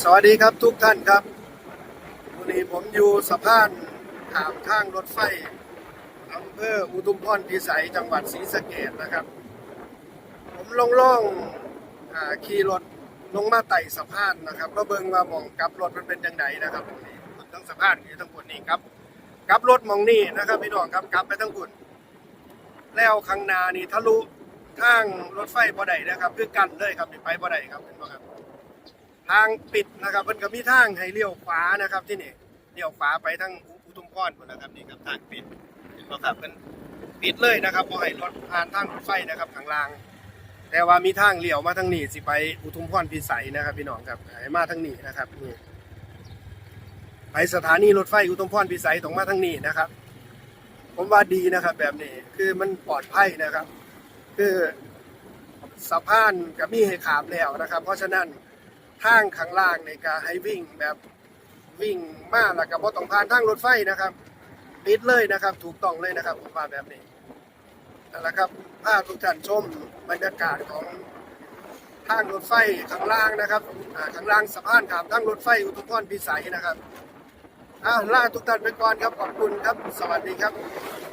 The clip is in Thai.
สวัสดีครับทุกท่านครับวันนี้ผมอยู่สะพานขามทางรถไฟอำเภออุทุมพรพิสัยจังหวัดศรีสะเกษนะครับ ผมลงล่องขี่รถลงมาไต่สะพานนะครับ ก็เบิ่งว่ามองกลับรถมันเป็นยังไงนะครับตรงนี้ทั้งสะพานอยู่ทั้งบนนี้ครับกลับรถมองนี่นะครับพี่น้องครับกลับไปทั้งบุญแล้วข้างนานี่ทะลุทางรถไฟบ่ได้นะครับ คือกันเลยครับไปบ่ได้ครับเห็นบ่ครับ ทางปิดนะครับมันก็มีทางให้เลี้ยวขวานะครับที่นี่เลี้ยวขวาไปทางอุทุมพรพุ่นนะครับนี่ครับทางปิดเห็นไหมครับมันปิดเลยนะครับบ่ให้รถผ่านทางรถไฟนะครับข้างล่าง แต่ว่ามีทางเลี้ยวมาทางนี้สิไปอุทุมพรพิสัยนะครับ พี่น้องครับให้มาทางนี้นะครับนี่ไปสถานีรถไฟอุทุมพรพิสัยตรงมาทางนี้นะครับ ผมว่าดีนะครับ แบบนี้คือมันปลอดภัยนะครับ คือสะพานกับมีให้ขามแล้วนะครับ เพราะฉะนั้น ทางข้างล่างในการให้วิ่งแบบวิ่งมาแล้วก็บ่ต้องผ่านทางรถไฟนะครับปิดเลยนะครับ ถูกต้องเลยนะครับผมว่าแบบนี้นั่นแหละครับพาทุกท่านชมบรรยากาศของทางรถไฟข้างล่างนะครับข้างล่างสะพานขามทางรถไฟอุทุมพรพิสัยนะครับอ่าลาทุกท่านไปก่อนครับขอบคุณครับ สวัสดีครับ